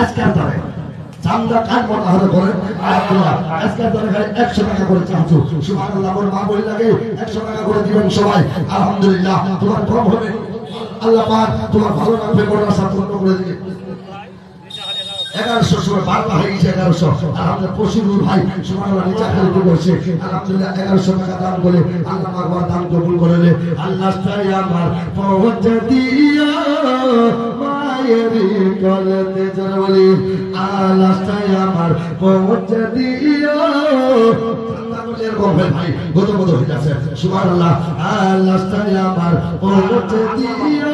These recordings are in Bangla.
আজকে দাঁড়ায় চান্দা কার হলে করে আজকে আর দাঁড়ায় একশো টাকা করে চাচ্ছু সুবহানাল্লাহ আমার মা বলে একশো টাকা করে দিবেন সবাই আলহামদুলিল্লাহ, তোমার কম হবে। আল্লাহ পাক তোমার ভালো লাগবে করে দিবে। এগারোশো সময় বারোটা হয়ে গেছে এগারোশো। আর আমাদের পশুর ভাই সুমানুল্লাহ নিচা খালি করছে আলহামদুলিল্লাহ, এগারোশো টাকা দাম করে আল্লাহ ভগবান দাম কবুল করে নে। আল্লাহ তাই আমার পৌঁছে দিয়া মায়ের কলতে জোরে বলি, আল্লাহ আমার ভাই আল্লাহ তাই দিয়া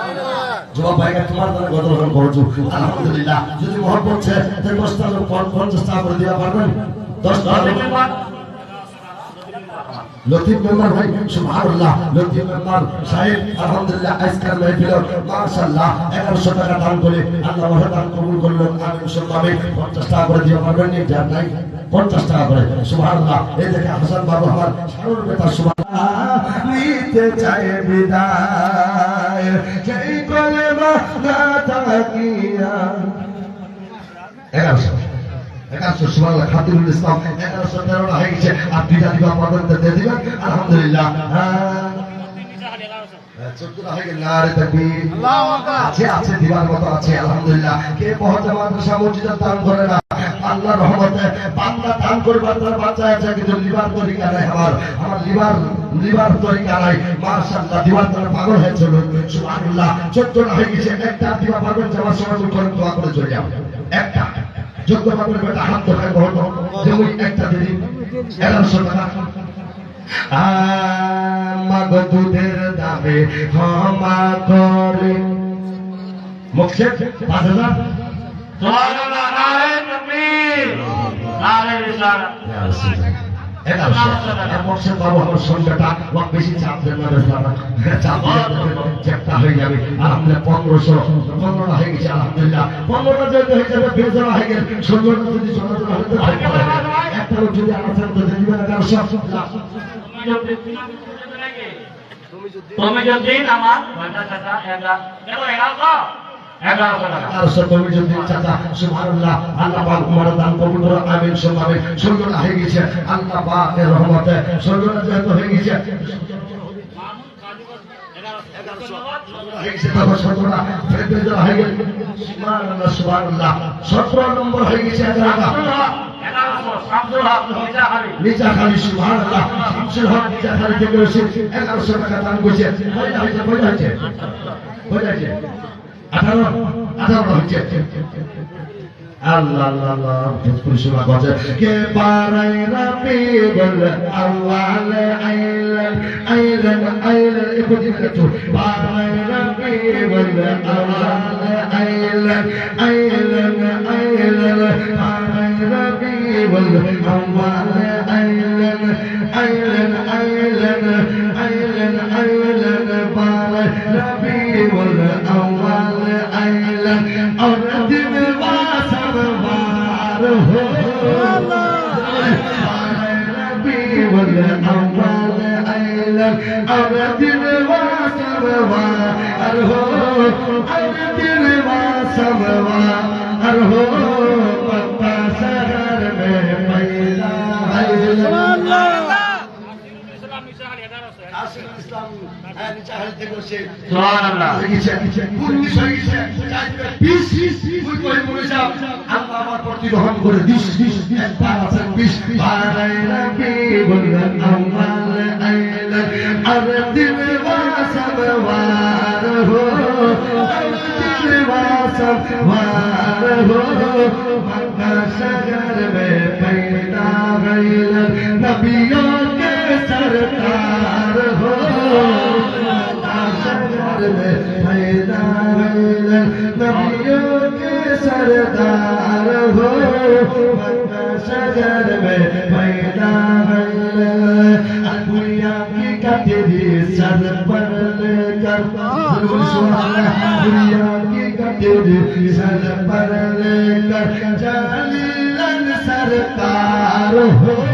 জবাব ভাইকে তোমার দ্বারা গত রকম করছ আলহামদুলিল্লাহ, যদি মহব্বত হচ্ছে তাহলে দশটা লোক পঞ্চাশ টাকা করে দেওয়া পারবেন। দশটা লতিফ মেম্বার ভাই, সুবহানাল্লাহ, লতিফ মেম্বার সাহেব, আলহামদুলিল্লাহ, আজকের মাহফিল মাশাআল্লাহ 1100 টাকা দান করে আল্লাহ ওহ দান কবুল করলেন আমিন সুবহানাল্লাহ 50 টাকা করে দিয়ে পারবেন নি, যার নাই। 50 টাকা করে, সুবহানাল্লাহ। এই দেখে হাসান বাবু আমার সারুর বেটা সুবহানাল্লাহ, নিতে চাই বিদায়। এগারোশো এগারোশো সুবহানাল্লাহ খাতিরুল ইসলাম এগারোশো তেরোটা হয়ে গেছে আর দুইটা দিবা পাবেন তো দিয়ে দিবেন আলহামদুলিল্লাহ। আল্লাহ রহমতে বান্দা দান করবার তার বাচ্চা আছে কিন্তু লিভার তরিকা নাই আমার আমার লিভার লিভার তরিকা নাই মাশাআল্লাহ দিবার তার পাগল হয়েছে লোক সুবহানাল্লাহ চোদ্দটা হয়ে গেছে একটা দিবা পাবেন যাওয়ার সময় করে দোয়া করে চলে যাও। একটা। যোগ্য পাবেন বেটা হাত ধরে বহন যেমন একটা দিদি। এগারোশো টাকা। মাগ দুধের দামে ক্ষমা করে। মুখছে পাঁচ হাজার? সুবহানাল্লাহ নারে তাকবীর নারে বাবু আমার সন্ধ্যাটা অনেক বেশি চাপ দেন না চাপ দিলে হয়ে যাবে আলহামদুলিল্লাহ পনেরোশো পনেরোটা হয়ে গেছে আলহামদুলিল্লাহ পনেরোটা যেহেতু হয়ে যাবে বেজারা হয়ে গেছে ষোলোটা যদি ষোলোটা হতে একটা যদি আমার সাথে দিবেন এগারোশো তুমি যদি আমার পঞ্চাশ টাকা এগারো এগারোশো এগারোশো টাকা যদি চাচা, সুবহানাল্লাহ, আল্লাহ পাক তোমার দান কবুল করো, আমিন সুবহানাল্লাহ ষোলোটা হয়ে গেছে আল্লাহ পাকের রহমতে। ষোলোটা যেহেতু হয়ে গেছে সতেরো নম্বর হয়ে গেছে এগারোটা এগারোশো শামসুল হক মির্জা খালি নিচা খালি সুবহানাল্লাহ। শামসুল হক নিচা থেকে এসে এগারোশো টাকা দান করছে। কয়টা হয়েছে? কয়টা হয়েছে? কয়টা হয়েছে? আঠারো আঠারো হয়েছে আল্লাহ আল্লাহ আল্লাহ ভোজপুরি শোনা গজে কে পারাই রাবি বল আল্লাহ আইলান আইলান আইলান একটু দিবেন একটু পারাই রাবি বল আল্লাহ আইলান আইলান আইলান পারাই রাবি বল আল্লাহ আইলান আইলান আইলান আইলান আইলান পারাই রাবি والأول أيلا أرتب واسبار هو ربي والأول أيلا أرتب واسبار هو أرتب واسبار هو সুবহানাল্লাহ প্রতিগ্রহণ করে দিস দিস একবার আছে বিশ ভাড়াই রাখি বললেন আমার আইলেন আর দিল বাসব वार हो दिल वासब वार हो मक्का शहर में पैदा गइलन नबियों के सरकार सर तारो सजर भायाल करी कटी सर पढ़नि सरतार ہو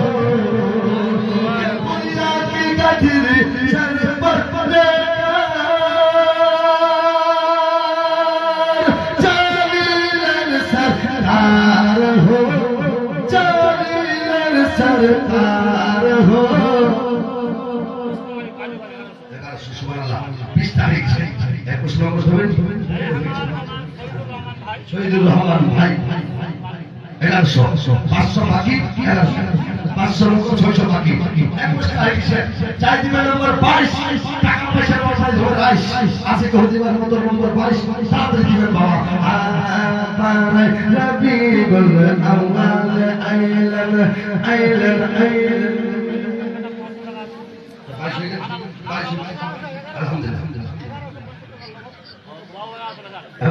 সরকার হো বিশ তারিখ একুশ নম্বর শহীদুর রহমান ভাই এরা পাঁচশো পাখি এরা পাঁচশো লোক ছয়শো পাখি একুশ তারিখ চার দিবেন নম্বর বাইশ টাকা পয়সার পয়সা ধরে বাইশ আশি করে দিবেন মতো নম্বর বাবা আইলেন আইলেন আইলেন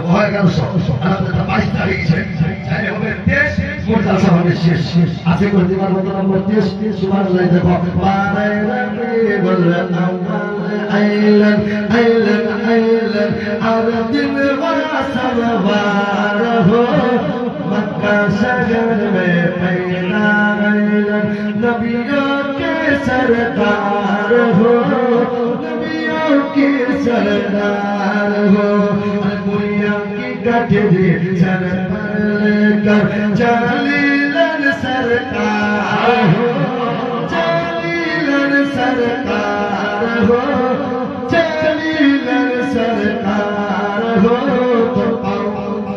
হয়ে গেল বাইশ তারিখ দেশ মোর্চা সভাবে শেষ শেষ আছে করে দিবার মতো নম্বর দেশ সুমান লাই দেখো আইলেন আইলেন আইলেন আর দিন বাসা বারহ মক্কা সাগর মে नबियों के सरदार हो, नबियों के सरदार हो। दुनिया की गठरी सर पर कर जलीलन सरकार